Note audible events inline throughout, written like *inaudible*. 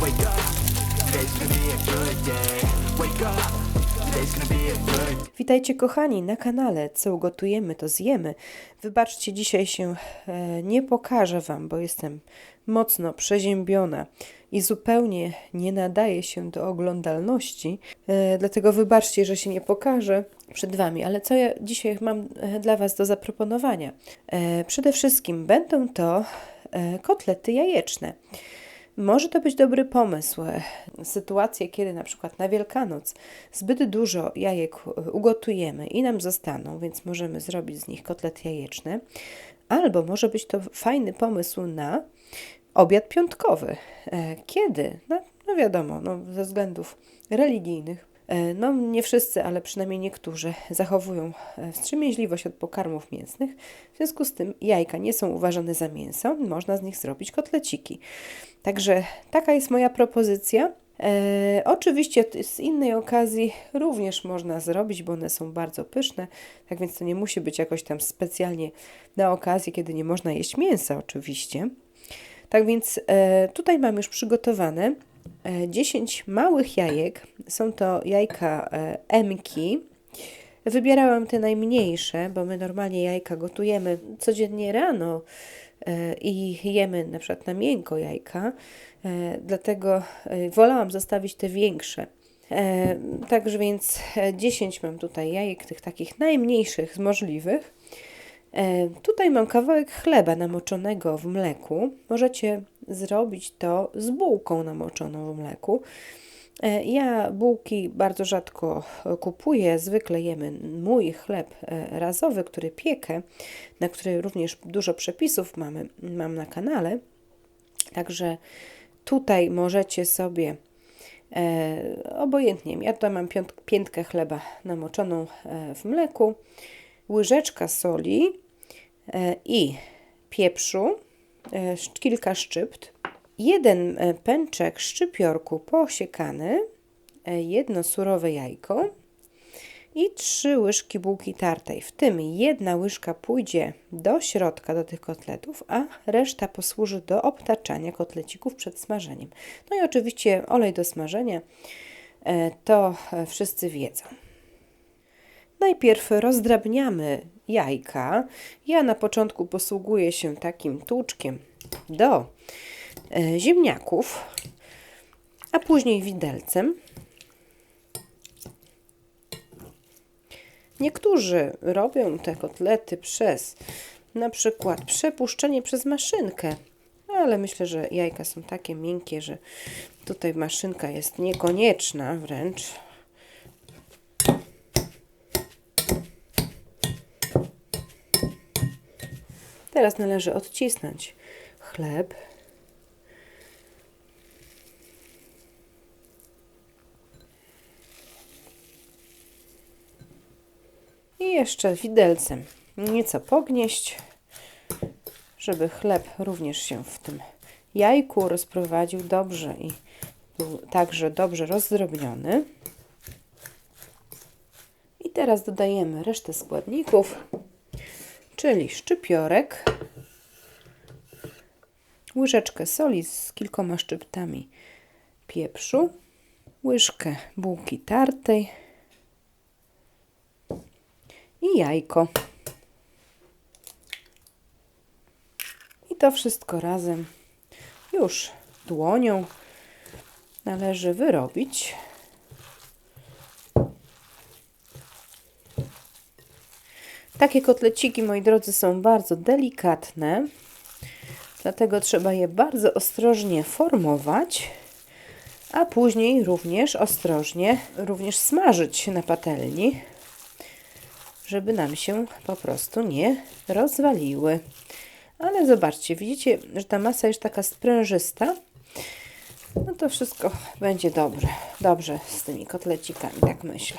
Wake up, today's gonna be a good day. Wake up, Witajcie kochani na kanale Co ugotujemy to zjemy. Wybaczcie, dzisiaj się e, nie pokażę Wam, bo jestem mocno przeziębiona i zupełnie nie nadaje się do oglądalności. E, dlatego wybaczcie, że się nie pokażę przed Wami. Ale co ja dzisiaj mam e, dla Was do zaproponowania? Przede wszystkim będą to kotlety jajeczne. Może to być dobry pomysł. e, Sytuacje, kiedy na przykład na Wielkanoc zbyt dużo jajek e, ugotujemy i nam zostaną, więc możemy zrobić z nich kotlety jajeczne. Albo może być to fajny pomysł na obiad piątkowy. E, Kiedy? No, no wiadomo, no, ze względów religijnych. E, No, nie wszyscy, ale przynajmniej niektórzy zachowują e, wstrzemięźliwość od pokarmów mięsnych. W związku z tym jajka nie są uważane za mięso, można z nich zrobić kotleciki. Także taka jest moja propozycja. E, oczywiście z innej okazji również można zrobić, bo one są bardzo pyszne, tak więc to nie musi być jakoś tam specjalnie na okazję, kiedy nie można jeść mięsa, oczywiście. Tak więc e, tutaj mam już przygotowane 10 małych jajek. Są to jajka e, Emki. Wybierałam te najmniejsze, bo my normalnie jajka gotujemy codziennie rano e, i jemy na przykład na miękko jajka, e, dlatego e, wolałam zostawić te większe. E, Także więc e, 10 mam tutaj jajek, tych takich najmniejszych z możliwych. E, Tutaj mam kawałek chleba namoczonego w mleku. Możecie zrobić to z bułką namoczoną w mleku. E, Ja bułki bardzo rzadko e, kupuję. Zwykle jemy mój chleb e, razowy, który piekę, na który również dużo przepisów mamy, mam na kanale. Także tutaj możecie sobie e, obojętnie. Ja tutaj mam piąt, piętkę chleba namoczoną w mleku, łyżeczka soli e, i pieprzu, kilka szczypt, jeden e, pęczek szczypiorku posiekany, e, jedno surowe jajko i trzy łyżki bułki tartej. W tym jedna łyżka pójdzie do środka, do tych kotletów, a reszta posłuży do obtaczania kotlecików przed smażeniem. No i oczywiście olej do smażenia, e, to e, wszyscy wiedzą. Najpierw rozdrabniamy jajka. Ja na początku posługuję się takim tłuczkiem do e, ziemniaków, a później widelcem. Niektórzy robią te kotlety przez na przykład przepuszczenie przez maszynkę, ale myślę, że jajka są takie miękkie, że tutaj maszynka jest niekonieczna wręcz. Teraz należy odcisnąć chleb. I jeszcze widelcem nieco pognieść, żeby chleb również się w tym jajku rozprowadził dobrze i był także dobrze rozdrobniony. I teraz dodajemy resztę składników, czyli szczypiorek, łyżeczkę soli z kilkoma szczyptami pieprzu, łyżkę bułki tartej i jajko. I to wszystko razem już dłonią należy wyrobić. Takie kotleciki, moi drodzy, są bardzo delikatne, dlatego trzeba je bardzo ostrożnie formować, a później również ostrożnie również smażyć na patelni, żeby nam się po prostu nie rozwaliły. Ale zobaczcie, widzicie, że ta masa jest taka sprężysta. No to wszystko będzie dobrze, dobrze z tymi kotlecikami, tak myślę.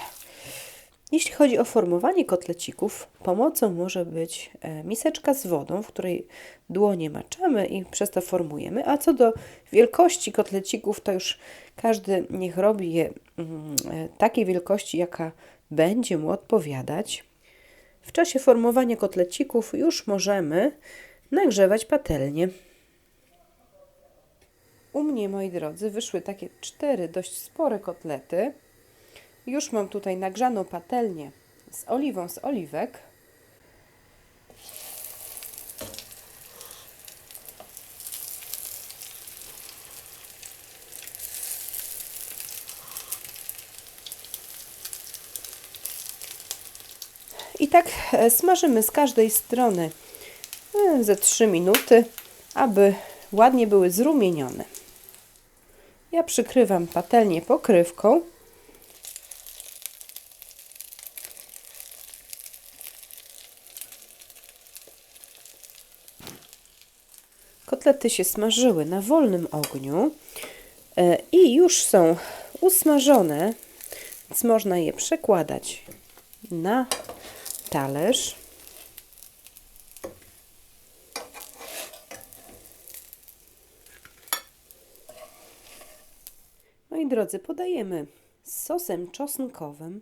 Jeśli chodzi o formowanie kotlecików, pomocą może być e, miseczka z wodą, w której dłonie maczamy i przez to formujemy. A co do wielkości kotlecików, to już każdy niech robi je mm, e, takiej wielkości, jaka będzie mu odpowiadać. W czasie formowania kotlecików już możemy nagrzewać patelnię. U mnie, moi drodzy, wyszły takie cztery dość spore kotlety. Już mam tutaj nagrzaną patelnię z oliwą z oliwek. I tak e, smażymy z każdej strony e, ze 3 minuty, aby ładnie były zrumienione. Ja przykrywam patelnię pokrywką. Kotlety się smażyły na wolnym ogniu e, i już są usmażone, więc można je przekładać na talerz. Moi drodzy, podajemy sosem czosnkowym.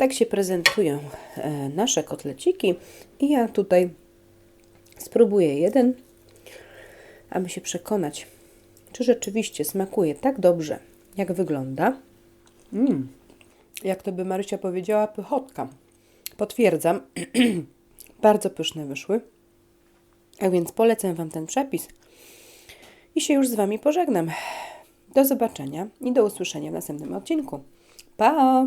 Tak się prezentują e, nasze kotleciki i ja tutaj spróbuję jeden, aby się przekonać, czy rzeczywiście smakuje tak dobrze, jak wygląda. Mm. Jak to by Marysia powiedziała, pychotka. Potwierdzam, *clears throat* bardzo pyszne wyszły. A więc polecam Wam ten przepis i się już z Wami pożegnam. Do zobaczenia i do usłyszenia w następnym odcinku. Pa!